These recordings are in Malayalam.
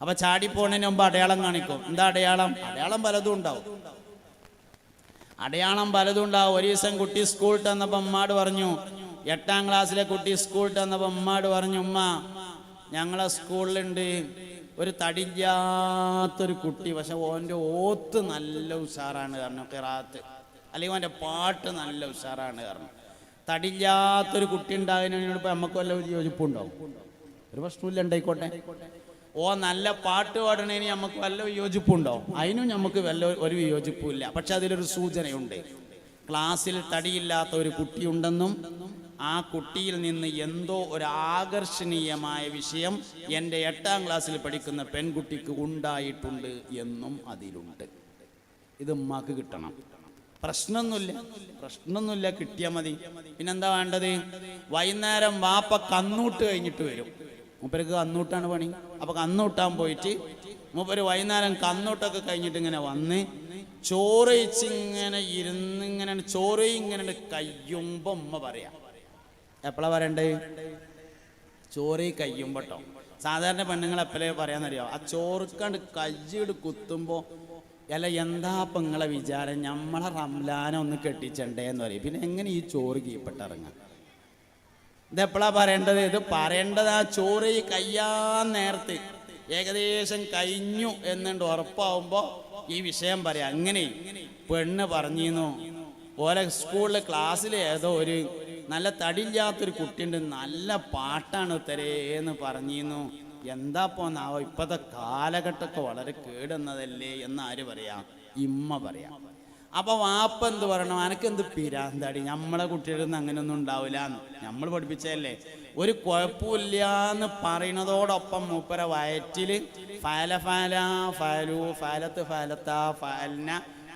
അപ്പൊ ചാടിപ്പോണതിന് മുമ്പ് അടയാളം കാണിക്കും. എന്താ അടയാളം? അടയാളം പലതും ഉണ്ടാവും. അടയാളം പലതും ഉണ്ടാവും. ഒരു ദിവസം കുട്ടി സ്കൂൾ തന്നപ്പോൾ ഉമ്മാട് പറഞ്ഞു എട്ടാം ക്ലാസ്സിലെ കുട്ടി സ്കൂൾ തന്നപ്പോൾ ഉമ്മാട് പറഞ്ഞു ഉമ്മ ഞങ്ങളെ സ്കൂളിലുണ്ട് ഒരു തടില്ലാത്തൊരു കുട്ടി. പക്ഷെ ഓന്റെ ഓത്ത് നല്ല ഉഷാറാണ് കാരണം കിറാത്ത് അല്ലെങ്കിൽ ഓന്റെ പാട്ട് നല്ല ഉഷാറാണ് കാരണം തടില്ലാത്തൊരു കുട്ടി ഉണ്ടാകുന്നതിനോട് നമുക്ക് വല്ല ഒരു യോജിപ്പുണ്ടാവും ഒരു പ്രശ്നമില്ല ഉണ്ടായിക്കോട്ടെ. ഓ നല്ല പാട്ട് പാടണേന് നമുക്ക് വല്ല വിയോജിപ്പുണ്ടോ? അതിനും നമുക്ക് വല്ല ഒരു വിയോജിപ്പുമില്ല. പക്ഷെ അതിലൊരു സൂചനയുണ്ട്. ക്ലാസ്സിൽ തടിയില്ലാത്ത ഒരു കുട്ടിയുണ്ടെന്നും ആ കുട്ടിയിൽ നിന്ന് എന്തോ ഒരു ആകർഷണീയമായ വിഷയം എന്റെ എട്ടാം ക്ലാസ്സിൽ പഠിക്കുന്ന പെൺകുട്ടിക്ക് ഉണ്ടായിട്ടുണ്ട് എന്നും അതിലുണ്ട്. ഇത് ഉമ്മാക്ക് കിട്ടണം. പ്രശ്നമൊന്നുമില്ല. പ്രശ്നമൊന്നുമില്ല കിട്ടിയാൽ മതി. പിന്നെന്താ വേണ്ടത്? വൈകുന്നേരം വാപ്പ കന്നൂട്ട് കഴിഞ്ഞിട്ട് വരും. മൂപ്പർക്ക് കന്നൂട്ടാണ് പണി. അപ്പൊ കന്നൂട്ടാൻ പോയിട്ട് മൂപ്പര് വൈകുന്നേരം കന്നൂട്ടൊക്കെ കഴിഞ്ഞിട്ട് ഇങ്ങനെ വന്ന് ചോറ് ഇങ്ങനെ ഇരുന്ന് ഇങ്ങനെ ചോറ് ഇങ്ങനെ കയ്യുമ്പോ ഉമ്മ പറയാ. എപ്പോഴാ പറയണ്ടേ? ചോറ് കയ്യുമ്പോട്ടോ. സാധാരണ പെണ്ണുങ്ങൾ എപ്പോഴേ പറയാന്നറിയോ? ആ ചോറുക്കാണ്ട് കയ്യട് കുത്തുമ്പോ അല്ല എന്താ പെങ്ങളെ നിങ്ങളെ വിചാരം? നമ്മളെ റംലാനെ ഒന്ന് കെട്ടിച്ചണ്ടേന്ന് പറയും. പിന്നെ എങ്ങനെ ഈ ചോറ് കീപ്പെട്ടിറങ്ങാം ഇതെപ്പോഴാ പറയേണ്ടത്? ഇത് പറയേണ്ടത് ചോറ് ഈ കയ്യാൻ നേരത്ത് ഏകദേശം കഴിഞ്ഞു എന്നുണ്ട് ഉറപ്പാവുമ്പോ ഈ വിഷയം പറയാം. അങ്ങനെ പെണ്ണ് പറഞ്ഞിരുന്നു. ഓലെ സ്കൂളിലെ ക്ലാസ്സിൽ ഏതോ ഒരു നല്ല തടിയില്ലാത്തൊരു കുട്ടിയുണ്ട്. നല്ല പാട്ടാണ് തരേന്ന് പറഞ്ഞിരുന്നു. എന്താ പോന്നാവോ? ഇപ്പോഴത്തെ കാലഘട്ടമൊക്കെ വളരെ കേടുന്നതല്ലേ എന്ന് ആര് പറയാ? ഇമ്മ പറയാം. അപ്പൊ വാപ്പ എന്ത് പറയണം? അനക്കെന്ത് പിരാന്താടി നമ്മളെ കുട്ടികളിൽ നിന്ന് അങ്ങനെയൊന്നും ഉണ്ടാവില്ല നമ്മൾ പഠിപ്പിച്ചതല്ലേ? ഒരു കുഴപ്പമില്ല എന്ന് പറയുന്നതോടൊപ്പം മൂപ്പര വയറ്റിൽ ഫല ഫല ഫലു ഫലത്ത് ഫലത്ത ഫലന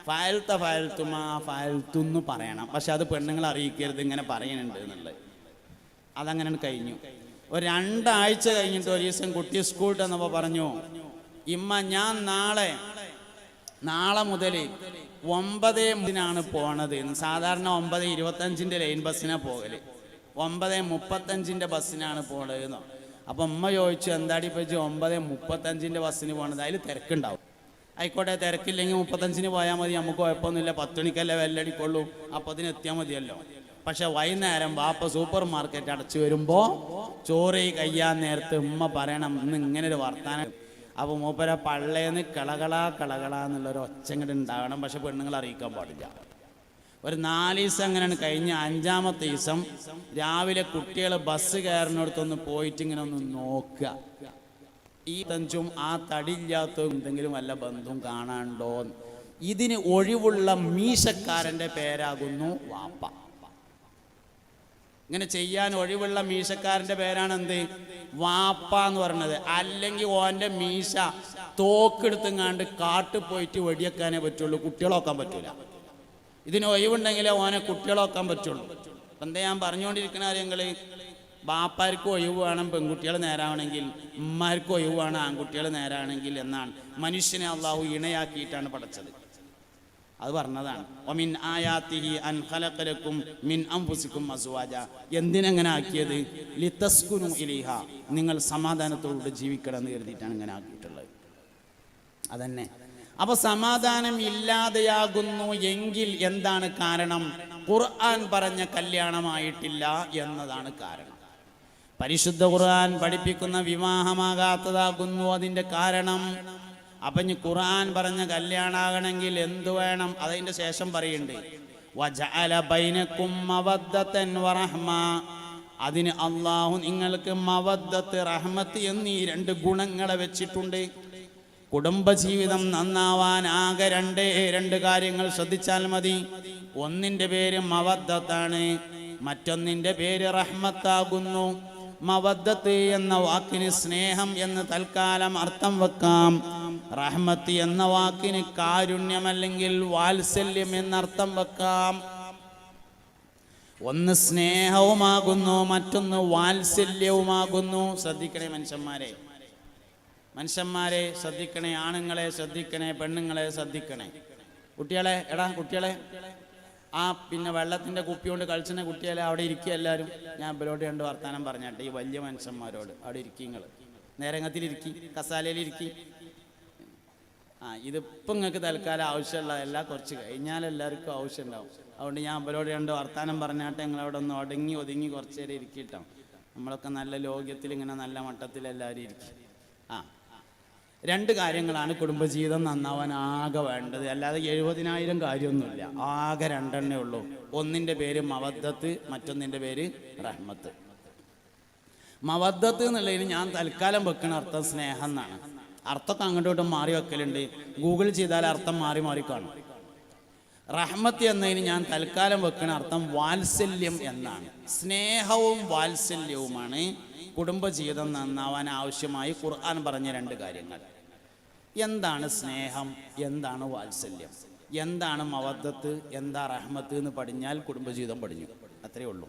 ഫാലത്ത ഫാലത്തുമ ഫാലത്തുന്ന് പറയണം. പക്ഷെ അത് പെണ്ണുങ്ങൾ അറിയിക്കരുത് ഇങ്ങനെ പറയുന്നുണ്ട് എന്നുള്ളത്. അതങ്ങനെ കഴിഞ്ഞു. ഒരു രണ്ടാഴ്ച കഴിഞ്ഞിട്ട് ഒരു ദിവസം കുട്ടി സ്കൂളിൽ എന്നപ്പോ പറഞ്ഞു ഇമ്മ ഞാൻ നാളെ നാളെ മുതൽ ഒമ്പത് മുതിനാണ് പോണത്. സാധാരണ ഒമ്പത് ഇരുപത്തഞ്ചിന്റെ ലൈൻ ബസ്സിനാണ് പോകൽ. ഒമ്പത് മുപ്പത്തഞ്ചിന്റെ ബസ്സിനാണ് പോണത് എന്നോ അപ്പം അമ്മ ചോദിച്ചു എന്താടി പറ്റി ഒമ്പത് മുപ്പത്തഞ്ചിന്റെ ബസ്സിന് പോണത്? അതിൽ തിരക്കുണ്ടാവും. ആയിക്കോട്ടെ തിരക്കില്ലെങ്കിൽ മുപ്പത്തഞ്ചിന് പോയാൽ മതി. നമുക്ക് കുഴപ്പമൊന്നുമില്ല. പത്ത് മണിക്കല്ലേ വെല്ലടിക്കൊള്ളൂ അതിന് എത്തിയാൽ മതിയല്ലോ. പക്ഷെ വൈകുന്നേരം വാപ്പ സൂപ്പർ മാർക്കറ്റ് അടച്ചു വരുമ്പോൾ ചോറ് കയ്യാൻ നേരത്ത് ഉമ്മ പറയണം ഇന്ന് ഇങ്ങനെ ഒരു വർത്താനം അപ്പൊ മൂപ്പര പള്ളേന്ന് കളകള കളകള എന്നുള്ളൊരു ഒച്ചങ്ങട് ഉണ്ടാകണം. പക്ഷെ പെണ്ണുങ്ങൾ അറിയിക്കാൻ പാടില്ല. ഒരു നാല് ദിവസം അങ്ങനെയാണ് കഴിഞ്ഞ അഞ്ചാമത്തെ ദിവസം രാവിലെ കുട്ടികൾ ബസ് കയറിനടുത്തൊന്ന് പോയിട്ട് ഇങ്ങനെ ഒന്ന് നോക്കുക. ഈ തഞ്ചും ആ തടിയില്ലാത്തതും എന്തെങ്കിലും വല്ല ബന്ധവും കാണാണ്ടോ ഇതിന് ഒഴിവുള്ള മീശക്കാരന്റെ പേരാകുന്നു വാപ്പ. ഇങ്ങനെ ചെയ്യാൻ ഒഴിവുള്ള മീശക്കാരന്റെ പേരാണ് എന്ത് വാപ്പ എന്ന് പറഞ്ഞത്. അല്ലെങ്കിൽ ഓന്റെ മീശ തോക്കെടുത്തുങ്ങാണ്ട് കാട്ടിൽ പോയിട്ട് വെടിയേക്കാനേ പറ്റുള്ളൂ. കുട്ടികളൊക്കാൻ പറ്റൂല. ഇതിന് ഒഴിവുണ്ടെങ്കിലേ ഓനെ കുട്ടികളൊക്കാൻ പറ്റുള്ളൂ. അപ്പം എന്താ ഞാൻ പറഞ്ഞുകൊണ്ടിരിക്കുന്ന കാര്യങ്ങൾ ബാപ്പാർക്ക് ഒഴിവ് വേണം പെൺകുട്ടികൾ നേരാവണമെങ്കിൽ ഉമ്മാർക്ക് ഒഴിവ് വേണം ആൺകുട്ടികൾ നേരാണെങ്കിൽ എന്നാണ്. മനുഷ്യനെ അള്ളാഹു ഇണയാക്കിയിട്ടാണ് പഠിച്ചത് അത് പറഞ്ഞതാണ്. ഒമിൻ ആയാത്തിഹി അൻ ഖലഖലക്കും മിൻ അംഫുസിക്കും അസ്വാജ. എന്തിനെങ്ങനെ ആക്കിയത്? ലിതസ്കുനു ഇലിഹ. നിങ്ങൾ സമാധാനത്തോടെ ജീവിക്കണം എന്ന് കരുതിയിട്ടാണ് ഇങ്ങനെ ആക്കിയിട്ടുള്ളത്. അതന്നെ. അപ്പൊ സമാധാനം ഇല്ലാതെയാകുന്നു എങ്കിൽ എന്താണ് കാരണം? ഖുർആൻ പറഞ്ഞ കല്യാണമായിട്ടില്ല എന്നതാണ് കാരണം. പരിശുദ്ധ ഖുർആൻ പഠിപ്പിക്കുന്ന വിവാഹമാകാത്തതാകുന്നു അതിന്റെ കാരണം. അപ്പൊ ഇനി ഖുർആൻ പറഞ്ഞ കല്യാണാകണമെങ്കിൽ എന്തു വേണം? അതിന്റെ ശേഷം പറയുന്നുണ്ട് അതിന് അള്ളാഹു നിങ്ങൾക്ക് മവദ്ദത്ത് റഹ്മത്ത് എന്നീ രണ്ട് ഗുണങ്ങളെ വെച്ചിട്ടുണ്ട്. കുടുംബജീവിതം നന്നാവാൻ ആകെ രണ്ടേ രണ്ട് കാര്യങ്ങൾ ശ്രദ്ധിച്ചാൽ മതി. ഒന്നിന്റെ പേര് മവദ്ദത്താണ് മറ്റൊന്നിന്റെ പേര് റഹ്മത്താകുന്നു. മവദ്ദത്ത് എന്ന വാക്കിന് സ്നേഹം എന്ന് തൽക്കാലം അർത്ഥം വെക്കാം. റഹ്മത്ത് എന്ന വാക്കിന് കാരുണ്യം അല്ലെങ്കിൽ വാത്സല്യം എന്നർത്ഥം വെക്കാം. ഒന്ന് സ്നേഹവുമാകുന്നു മറ്റൊന്ന് വാത്സല്യവുമാകുന്നു. ശ്രദ്ധിക്കണേ മനുഷ്യന്മാരെ. മനുഷ്യന്മാരെ ശ്രദ്ധിക്കണേ ആണുങ്ങളെ ശ്രദ്ധിക്കണേ പെണ്ണുങ്ങളെ ശ്രദ്ധിക്കണേ. കുട്ടികളെ എടാ കുട്ടികളെ. ആ പിന്നെ വെള്ളത്തിന്റെ കുപ്പി കൊണ്ട് കുട്ടികളെ അവിടെ ഇരിക്കുക എല്ലാവരും. ഞാൻ ഇവരോട് രണ്ട് വർത്തമാനം പറഞ്ഞാട്ടെ ഈ വലിയ മനുഷ്യന്മാരോട് അവിടെ ഇരിക്കുക നേരങ്ങത്തിലിരിക്കി കസാലയിലിരിക്കി ആ ഇതിപ്പോൾ നിങ്ങൾക്ക് തൽക്കാലം ആവശ്യമുള്ളതല്ല കുറച്ച് കഴിഞ്ഞാൽ എല്ലാവർക്കും ആവശ്യമുണ്ടാവും. അതുകൊണ്ട് ഞാൻ അവരോട് രണ്ട് വർത്താനം പറഞ്ഞാട്ടെ നിങ്ങളവിടെ ഒന്ന് ഒടുങ്ങി ഒതുങ്ങി കുറച്ച് നേരം ഇരിക്കിട്ടോ. നമ്മളൊക്കെ നല്ല ലോക്യത്തിൽ ഇങ്ങനെ നല്ല മട്ടത്തിൽ എല്ലാവരും ഇരിക്കും. ആ രണ്ട് കാര്യങ്ങളാണ് കുടുംബജീവിതം നന്നാവാൻ ആകെ വേണ്ടത്. അല്ലാതെ എഴുപതിനായിരം കാര്യമൊന്നുമില്ല. ആകെ രണ്ടെണ്ണേ ഉള്ളൂ. ഒന്നിന്റെ പേര് മവദ്ദത്ത് മറ്റൊന്നിന്റെ പേര് റഹ്മത്ത്. മവദ്ദത്ത് എന്നുള്ളതിന് ഞാൻ തൽക്കാലം വെക്കണ അർത്ഥം സ്നേഹം എന്നാണ്. അർത്ഥമൊക്കെ അങ്ങോട്ടും ഇങ്ങോട്ടും മാറി വെക്കലുണ്ട്. ഗൂഗിൾ ചെയ്താൽ അർത്ഥം മാറി മാറി കാണും. റഹ്മത്ത് എന്നതിന് ഞാൻ തൽക്കാലം വെക്കുന്ന അർത്ഥം വാത്സല്യം എന്നാണ്. സ്നേഹവും വാത്സല്യവുമാണ് കുടുംബജീവിതം നന്നാവാൻ ആവശ്യമായി ഖുർആൻ പറഞ്ഞ രണ്ട് കാര്യങ്ങൾ. എന്താണ് സ്നേഹം? എന്താണ് വാത്സല്യം? എന്താണ് മവദ്ദത്ത് എന്താ റഹ്മത്ത് എന്ന് പഠിഞ്ഞാൽ കുടുംബജീവിതം പഠിഞ്ഞു. അത്രയേ ഉള്ളൂ.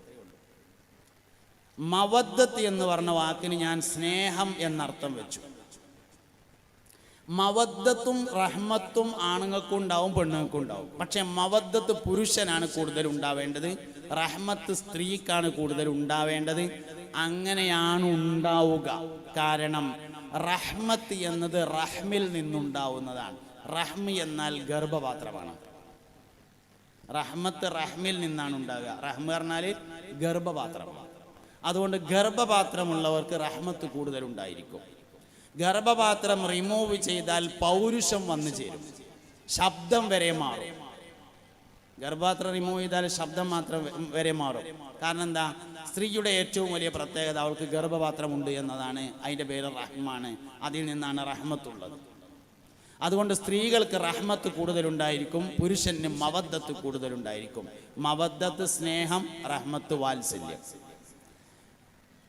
മവദ്ദത്ത് എന്ന് പറഞ്ഞ വാക്കിന് ഞാൻ സ്നേഹം എന്നർത്ഥം വെച്ചു. മവദ്ദത്തും റഹ്മത്തും ആണുങ്ങൾക്കും ഉണ്ടാവും പെണ്ണുങ്ങൾക്കും ഉണ്ടാവും പക്ഷെ മവദ്ദത്ത് പുരുഷനാണ് കൂടുതൽ ഉണ്ടാവേണ്ടത് റഹ്മത്ത് സ്ത്രീക്കാണ് കൂടുതൽ ഉണ്ടാവേണ്ടത് അങ്ങനെയാണ് ഉണ്ടാവുക. കാരണം റഹ്മത്ത് എന്നത് റഹ്മിൽ നിന്നുണ്ടാവുന്നതാണ്. റഹ്മി എന്നാൽ ഗർഭപാത്രമാണ്. റഹ്മത്ത് റഹ്മിൽ നിന്നാണ് ഉണ്ടാവുക. റഹ്മ പറഞ്ഞാൽ ഗർഭപാത്രമാണ് അതുകൊണ്ട് ഗർഭപാത്രമുള്ളവർക്ക് റഹ്മത്ത് കൂടുതൽ ഉണ്ടായിരിക്കും ഗർഭപാത്രം റിമൂവ് ചെയ്താൽ പൗരുഷം വന്നു ചേരും. ശബ്ദം വരെ മാറും. ഗർഭപാത്രം റിമൂവ് ചെയ്താൽ ശബ്ദം മാത്രം വരെ മാറും. കാരണം എന്താ? സ്ത്രീയുടെ ഏറ്റവും വലിയ പ്രത്യേകത അവൾക്ക് ഗർഭപാത്രമുണ്ട് എന്നതാണ് അതിന്റെ പേര് റഹ്മാണ്. അതിൽ നിന്നാണ് റഹ്മത്തുള്ളത്. അതുകൊണ്ട് സ്ത്രീകൾക്ക് റഹ്മത്ത് കൂടുതലുണ്ടായിരിക്കും പുരുഷന് മവദ്ദത്ത് കൂടുതലുണ്ടായിരിക്കും. മവദ്ദത്ത് സ്നേഹം റഹ്മത്ത് വാത്സല്യം.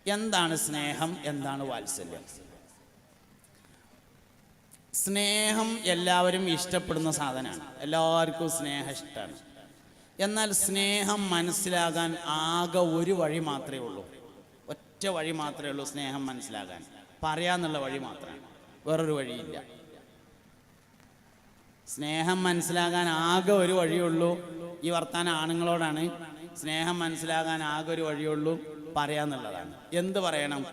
എന്താണ് സ്നേഹം? എന്താണ് വാത്സല്യം? സ്നേഹം എല്ലാവരും ഇഷ്ടപ്പെടുന്ന സാധനമാണ്. എല്ലാവർക്കും സ്നേഹം ഇഷ്ടമാണ് എന്നാൽ സ്നേഹം മനസ്സിലാകാൻ ആകെ ഒരു വഴി മാത്രമേ ഉള്ളൂ. ഒറ്റ വഴി മാത്രമേ ഉള്ളൂ സ്നേഹം മനസ്സിലാകാൻ. പറയാന്നുള്ള വഴി മാത്രമാണ്. വേറൊരു വഴിയില്ല. സ്നേഹം മനസ്സിലാകാൻ ആകെ ഒരു വഴിയുള്ളൂ ഈ വർത്താന ആണുങ്ങളോടാണ്. സ്നേഹം മനസ്സിലാകാൻ ആകെ ഒരു വഴിയുള്ളൂ പറയാന്നുള്ളതാണ്. എന്ത് പറയണം?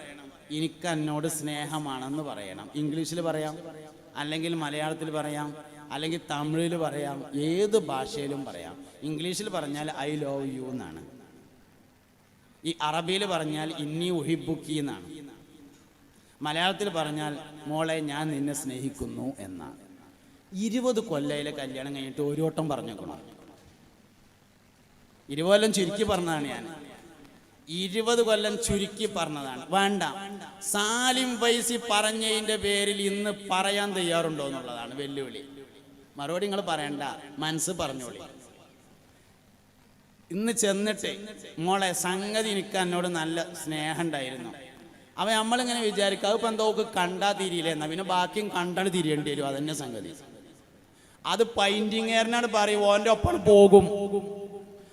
എനിക്ക് എന്നോട് സ്നേഹമാണെന്ന് പറയണം. ഇംഗ്ലീഷിൽ പറയാം. അല്ലെങ്കിൽ മലയാളത്തിൽ പറയാം അല്ലെങ്കിൽ തമിഴിൽ പറയാം ഏത് ഭാഷയിലും പറയാം. ഇംഗ്ലീഷിൽ പറഞ്ഞാൽ ഐ ലവ് യു എന്നാണ്. ഈ അറബിയിൽ പറഞ്ഞാൽ ഇന്നി ഉഹിബുക്കി എന്നാണ്. മലയാളത്തിൽ പറഞ്ഞാൽ മോളെ ഞാൻ നിന്നെ സ്നേഹിക്കുന്നു എന്നാണ്. ഇരുപത് കൊല്ലയിലെ കല്യാണം കഴിഞ്ഞിട്ട് ഒരു വട്ടം പറഞ്ഞേക്കണം? ഇരുപത് ചുരുക്കി പറഞ്ഞതാണ് ഞാൻ. ഇരുപത് കൊല്ലം ചുരുക്കി പറഞ്ഞതാണ്. വേണ്ട. സാലിം വൈസി പറഞ്ഞതിന്റെ പേരിൽ ഇന്ന് പറയാൻ തയ്യാറുണ്ടോ എന്നുള്ളതാണ് വെല്ലുവിളി. മറുപടി നിങ്ങൾ പറയണ്ട. മനസ്സ് പറഞ്ഞോളി. ഇന്ന് ചെന്നിട്ട് മോളെ സംഗതി എനിക്ക് എന്നോട് നല്ല സ്നേഹം ഉണ്ടായിരുന്നു. അവ നമ്മളിങ്ങനെ വിചാരിക്കുക അതിപ്പോൾ എന്തോ കണ്ടാ തിരിയില്ലേ? എന്നാ പിന്നെ ബാക്കിയും കണ്ടാണ് തിരിയേണ്ടി വരും. അതന്നെ സംഗതി. അത് പൈന്റിങ്ങേറിനാണ് പറയും ഓന്റെ ഒപ്പം പോകും.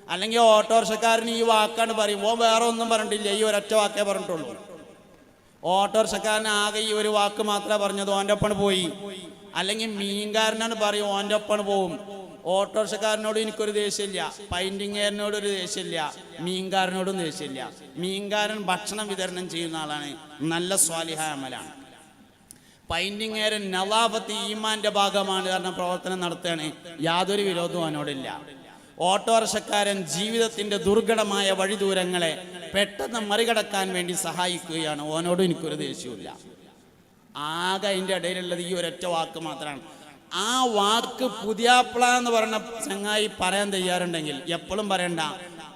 അല്ലെങ്കിൽ ഓട്ടോറിക്ഷക്കാരന് ഈ വാക്കാണ് പറയും. ഓൻ വേറെ ഒന്നും പറഞ്ഞിട്ടില്ല. ഈ ഒരൊറ്റ വാക്കേ പറഞ്ഞിട്ടുള്ളൂ. ഓട്ടോറിക്ഷക്കാരൻ ആകെ ഈ ഒരു വാക്ക് മാത്രമേ പറഞ്ഞത് ഓന്റെ ഒപ്പം പോയി. അല്ലെങ്കിൽ മീൻകാരനാണ് പറയും ഓന്റെ ഒപ്പം പോവും. ഓട്ടോറിക്ഷക്കാരനോട് എനിക്കൊരു ദേഷ്യമില്ല. പൈന്റിങ്ങുകാരനോട് ഒരു ദേഷ്യമില്ല. മീൻകാരനോടും ദേഷ്യമില്ല. മീൻകാരൻ ഭക്ഷണം വിതരണം ചെയ്യുന്ന ആളാണ്. നല്ല സ്വാലിഹ അമലാണ്. പൈന്റിങ്ങുകാരൻ നവാബത്ത് ഈമാന്റെ ഭാഗമാണ് കാരണം പ്രവർത്തനം നടത്തുകയാണ്. യാതൊരു വിരോധവും അവനോടില്ല. ഓട്ടോറിക്ഷക്കാരൻ ജീവിതത്തിന്റെ ദുർഘടമായ വഴിദൂരങ്ങളെ പെട്ടെന്ന് മറികടക്കാൻ വേണ്ടി സഹായിക്കുകയാണ്. ഓനോട് എനിക്കൊരു ദേഷ്യമില്ല ആകെ അതിന്റെ ഇടയിലുള്ളത് ഈ ഒരൊറ്റ വാക്ക് മാത്രമാണ്. ആ വാക്ക് പുതിയാപ്പിള എന്ന് പറഞ്ഞ ചങ്ങായി പറയാൻ തയ്യാറുണ്ടെങ്കിൽ എപ്പോഴും പറയണ്ട.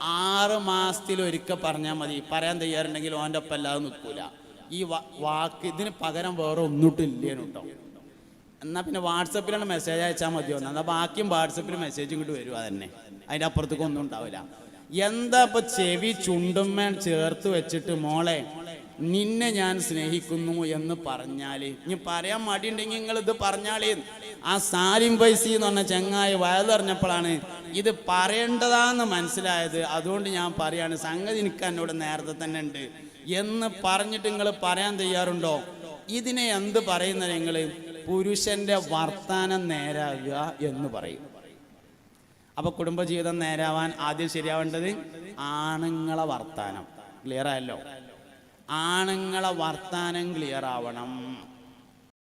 ആറ് മാസത്തിൽ ഒരിക്കൽ പറഞ്ഞാൽ മതി. പറയാൻ തയ്യാറുണ്ടെങ്കിൽ ഓന്റെ ഒപ്പം അല്ലാതെ നിൽക്കൂല. ഈ വാക്ക് ഇതിന് പകരം വേറെ ഒന്നിട്ടില്ലേനു കേട്ടോ എന്നാൽ പിന്നെ വാട്സപ്പിലാണ് മെസ്സേജ് അയച്ചാൽ മതിയോ? എന്നാൽ ബാക്കിയും വാട്സപ്പിൽ മെസ്സേജ് ഇങ്ങോട്ട് വരും തന്നെ അതിന്റെ അപ്പുറത്തേക്ക് ഒന്നും ഉണ്ടാവില്ല. എന്താ ഇപ്പൊ ചെവി ചുണ്ടുമ്മേൻ ചേർത്ത് വെച്ചിട്ട് മോളെ നിന്നെ ഞാൻ സ്നേഹിക്കുന്നു എന്ന് പറഞ്ഞാൽ ഇനി പറയാൻ മടിയുണ്ടെങ്കിൽ നിങ്ങൾ ഇത് പറഞ്ഞാളേ ആ സാലിം പൈസി എന്ന് പറഞ്ഞ ചെങ്ങായി വയലറിഞ്ഞപ്പോഴാണ് ഇത് പറയേണ്ടതാന്ന് മനസ്സിലായത്. അതുകൊണ്ട് ഞാൻ പറയാണ് സംഗതി എനിക്ക് എന്നോട് നേരത്തെ തന്നെ ഉണ്ട്. എന്ന് പറഞ്ഞിട്ട് നിങ്ങൾ പറയാൻ തയ്യാറുണ്ടോ? ഇതിനെ എന്ത് പറയുന്ന നിങ്ങൾ പുരുഷന്റെ വർത്താനം നേരാകുക എന്ന് പറയും. അപ്പൊ കുടുംബജീവിതം നേരാവാൻ ആദ്യം ശരിയാവേണ്ടത് ആണുങ്ങളെ വർത്താനം. ക്ലിയർ ആയല്ലോ? ആണുങ്ങളെ വർത്താനം ക്ലിയർ ആവണം.